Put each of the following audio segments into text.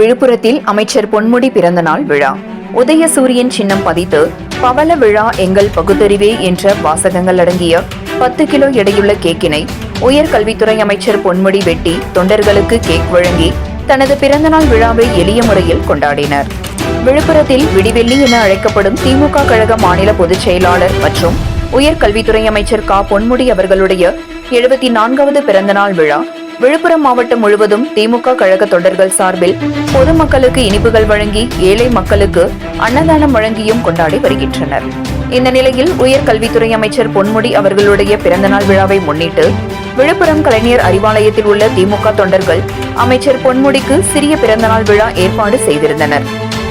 விழுப்புரத்தில் அமைச்சர் பொன்முடி பிறந்தநாள் விழா. உதய சூரியன் சின்னம் பதித்து பவள விழா எங்கள் பகுத்தறிவே என்ற வாசகங்கள் அடங்கிய பத்து கிலோ எடையுள்ள கேக்கினை உயர்கல்வித்துறை அமைச்சர் பொன்முடி வெட்டி தொண்டர்களுக்கு கேக் வழங்கி தனது பிறந்தநாள் விழாவை எளிய முறையில் கொண்டாடினர். விழுப்புரத்தில் விடிவெள்ளி என அழைக்கப்படும் திமுக கழக மாநில பொதுச் செயலாளர் மற்றும் உயர்கல்வித்துறை அமைச்சர் கா. பொன்முடி அவர்களுடைய எழுபத்தி நான்காவது பிறந்தநாள் விழா விழுப்புரம் மாவட்டம் முழுவதும் திமுக கழக தொண்டர்கள் சார்பில் பொதுமக்களுக்கு இனிப்புகள் வழங்கி ஏழை மக்களுக்கு அன்னதானம் வழங்கியும் கொண்டாடி வருகின்றனர். இந்த நிலையில் உயர்கல்வித்துறை அமைச்சர் பொன்முடி அவர்களுடைய பிறந்தநாள் விழாவை முன்னிட்டு விழுப்புரம் கலைஞர் அறிவாலயத்தில் உள்ள திமுக தொண்டர்கள் அமைச்சர் பொன்முடிக்கு சிறிய பிறந்தநாள் விழா ஏற்பாடு செய்திருந்தனர்.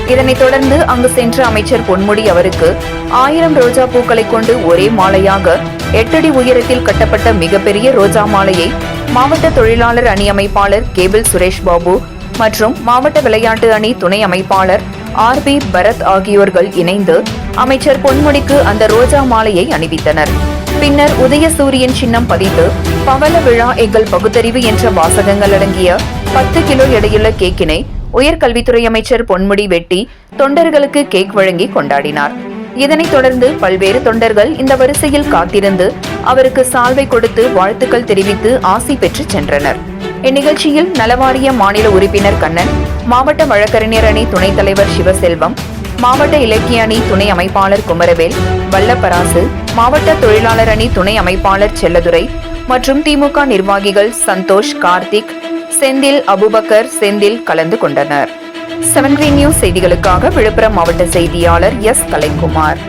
இதனைத் தொடர்ந்து அங்கு சென்ற அமைச்சர் பொன்முடி அவருக்கு ஆயிரம் ரோஜா பூக்களை கொண்டு ஒரே மாலையாக எட்டடி உயரத்தில் கட்டப்பட்ட மிகப்பெரிய ரோஜா மாலையை மாவட்ட தொழிலாளர் அணி அமைப்பாளர் கேபிள் சுரேஷ் பாபு மற்றும் மாவட்ட விளையாட்டு அணி துணை அமைப்பாளர் ஆர் பி பரத் ஆகியோர்கள் இணைந்து அமைச்சர் பொன்முடிக்கு அந்த ரோஜா மாலையை அணிவித்தனர். பின்னர் உதயசூரியன் சின்னம் பதித்து பவள விழா எங்கள் பகுத்தறிவு என்ற வாசகங்கள் அடங்கிய பத்து கிலோ எடையுள்ள கேக்கினை உயர்கல்வித்துறை அமைச்சர் பொன்முடி வெட்டி தொண்டர்களுக்கு கேக் வழங்கி கொண்டாடினார். இதனைத் தொடர்ந்து பல்வேறு தொண்டர்கள் இந்த வரிசையில் காத்திருந்து அவருக்கு சால்வை கொடுத்து வாழ்த்துக்கள் தெரிவித்து ஆசி பெற்று சென்றனர். இந்நிகழ்ச்சியில் நலவாரிய மாநில உறுப்பினர் கண்ணன் மாவட்ட வழக்கறிஞர் அணி துணைத் தலைவர் சிவசெல்வம் மாவட்ட இலக்கிய அணி துணை அமைப்பாளர் குமரவேல் வல்லப்பராசு மாவட்ட தொழிலாளர் அணி துணை அமைப்பாளர் செல்லதுரை மற்றும் திமுக நிர்வாகிகள் சந்தோஷ் கார்த்திக் செந்தில் அபுபக்கர் செந்தில் கலந்து கொண்டனர். செவன் நியூஸ் செய்திகளுக்காக விழுப்புரம் மாவட்ட செய்தியாளர் எஸ் கலைக்குமார்.